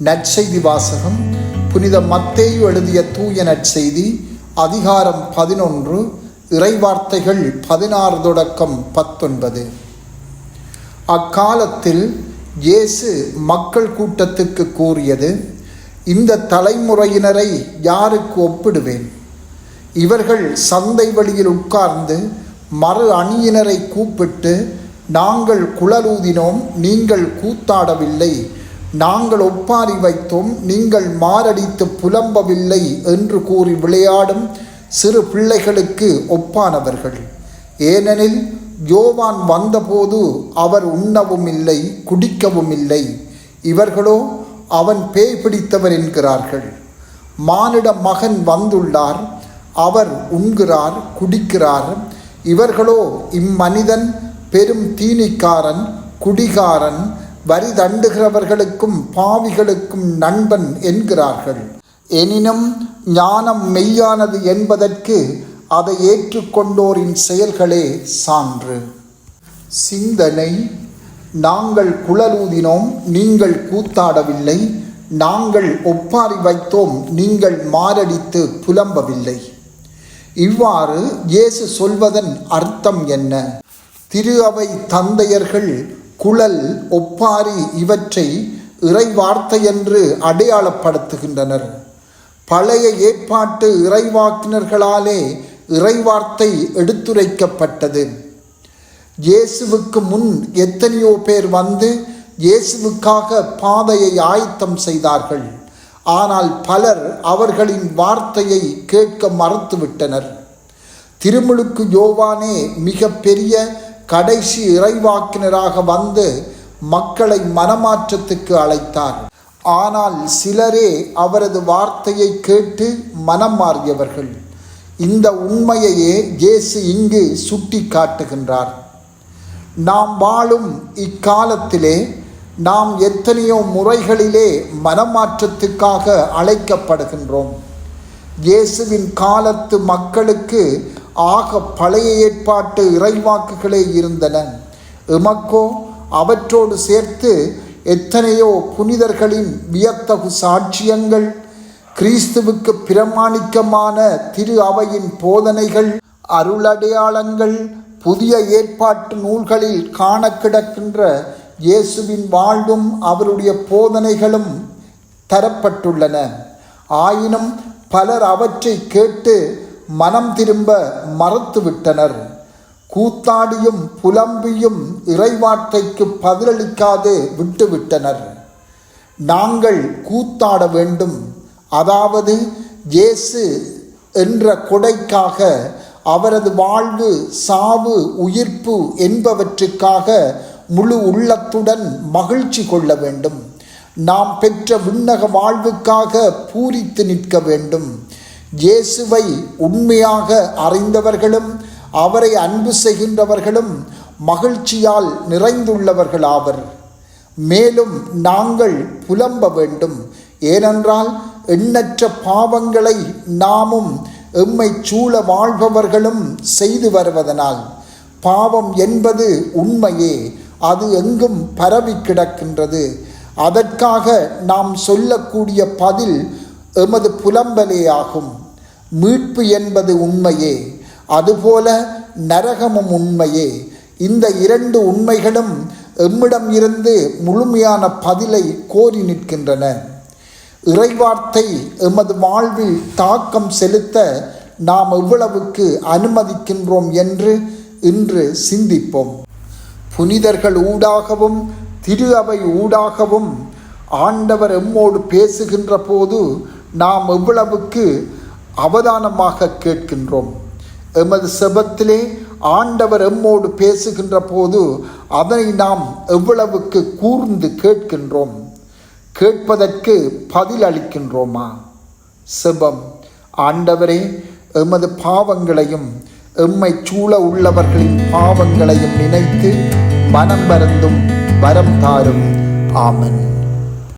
நற்செய்தி வாசகம் புனித மத்தேயு எழுதிய தூய நற்செய்தி அதிகாரம் பதினொன்று இறைவார்த்தைகள் பதினாறு தொடக்கம் பத்தொன்பது. அக்காலத்தில் இயேசு மக்கள் கூட்டத்துக்கு கூறியது இந்த தலைமுறையினரை யாருக்கு ஒப்பிடுவேன்? இவர்கள் சந்தை வழியில் உட்கார்ந்து மறு அணியினரை கூப்பிட்டு நாங்கள் குழலூதினோம் நீங்கள் கூத்தாடவில்லை. நாங்கள் ஒப்பாரி வைத்தோம் நீங்கள் மாரடித்து புலம்பவில்லை என்று கூறி விளையாடும் சிறு பிள்ளைகளுக்கு ஒப்பானவர்கள். ஏனெனில் யோவான் வந்தபோது அவர் உண்ணவும் இல்லை குடிக்கவும் இல்லை. இவர்களோ அவன் பேய் பிடித்தவர் என்கிறார்கள். மானிட மகன் வந்துள்ளார் அவர் உண்கிறார் குடிக்கிறார். இவர்களோ இம்மனிதன் பெரும் தீனிக்காரன் குடிகாரன் வரி தண்டுகிறவர்களுக்கும் பாவிகளுக்கும் நண்பன் என்கிறார்கள். எனினும் ஞானம் மெய்யானது என்பதற்கு அதை ஏற்றுக்கொண்டோரின் செயல்களே சான்று. சிந்தனை நாங்கள் குழலூதினோம் நீங்கள் கூத்தாடவில்லை நாங்கள் ஒப்பாரி வைத்தோம் நீங்கள் மாரடித்து புலம்பவில்லை. இவ்வாறு இயேசு சொல்வதன் அர்த்தம் என்ன? திரு அவை தந்தையர்கள் குழல் ஒப்பாரி இவற்றை இறைவார்த்தை என்று அடையாளப்படுத்துகின்றனர். பழைய ஏற்பாட்டு இறைவாக்கினர்களாலே இறைவார்த்தை எடுத்துரைக்கப்பட்டது. இயேசுவுக்கு முன் எத்தனையோ பேர் வந்து இயேசுவுக்காக பாதையை ஆயத்தம் செய்தார்கள். ஆனால் பலர் அவர்களின் வார்த்தையை கேட்க மறுத்துவிட்டனர். திருமுழுக்கு யோவானே மிக பெரிய கடைசி இறைவாக்கினராக வந்து மக்களை மனமாற்றத்துக்கு அழைத்தார். ஆனால் சிலரே அவரது வார்த்தையை கேட்டு மனம் மாறியவர்கள். இந்த உண்மையையே இயேசு இங்கு சுட்டி காட்டுகின்றார் நாம் வாழும் இக்காலத்திலே நாம் எத்தனையோ முறைகளிலே மனமாற்றத்துக்காக அழைக்கப்படுகின்றோம். இயேசுவின் காலத்து மக்களுக்கு ஆக பழைய ஏற்பாட்டு இறைவாக்குகளே இருந்தன. எமக்கோ அவற்றோடு சேர்த்து எத்தனையோ புனிதர்களின் வியத்தகு சாட்சியங்கள் கிறிஸ்துவுக்கு பிரமாணிக்கமான திரு அவையின் போதனைகள் அருளடையாளங்கள் புதிய ஏற்பாட்டு நூல்களில் காண கிடக்கின்ற இயேசுவின் வாழ்வும் அவருடைய போதனைகளும் தரப்பட்டுள்ளன. ஆயினும் பலர் அவற்றை கேட்டு மனம் திரும்ப மறுத்துவிட்டனர். கூத்தாடியும் புலம்பியும் இறைவார்த்தைக்கு பதிலளிக்காது விட்டுவிட்டனர். நாங்கள் கூத்தாட வேண்டும். அதாவது இயேசு என்ற கொடைக்காக அவரது வாழ்வு சாவு உயிர்ப்பு என்பவற்றுக்காக முழு உள்ளத்துடன் மகிழ்ச்சி கொள்ள வேண்டும். நாம் பெற்ற விண்ணக வாழ்வுக்காக பூரித்து நிற்க வேண்டும். இயேசுவை உண்மையாக அறிந்தவர்களும் அவரை அன்பு செய்கின்றவர்களும் மகிழ்ச்சியால் நிறைந்துள்ளவர்கள் ஆவர் மேலும் நாங்கள் புலம்ப வேண்டும். ஏனென்றால் எண்ணற்ற பாவங்களை நாமும் எம்மை சூழ வாழ்பவர்களும் செய்து வருவதனால் பாவம் என்பது உண்மையே அது எங்கும் பரவி கிடக்கின்றது. அதற்காக நாம் சொல்லக்கூடிய பதில் எமது புலம்பலே ஆகும். மீட்பு என்பது உண்மையே அதுபோல நரகமும் உண்மையே. இந்த இரண்டு உண்மைகளும் எம்மிடம் இருந்து முழுமையான பதிலை கோரி நிற்கின்றன. இறைவார்த்தை எமது வாழ்வில் தாக்கம் செலுத்த நாம் எவ்வளவுக்கு அனுமதிக்கின்றோம் என்று இன்று சிந்திப்போம். புனிதர்கள் ஊடாகவும் திரு அவை ஊடாகவும் ஆண்டவர் எம்மோடு பேசுகின்ற போது நாம் எவ்வளவுக்கு அவதானமாக கேட்கின்றோம். எமது செபத்திலே ஆண்டவர் எம்மோடு பேசுகின்ற போது அதனை நாம் எவ்வளவுக்கு கூர்ந்து கேட்கின்றோம். கேட்பதற்கு பதில் அளிக்கின்றோமா? செபம். ஆண்டவரே எமது பாவங்களையும் எம்மை சூழ உள்ளவர்களின் பாவங்களையும் நினைத்து மனம் வருந்தும் வரம் தாரும். ஆமன்.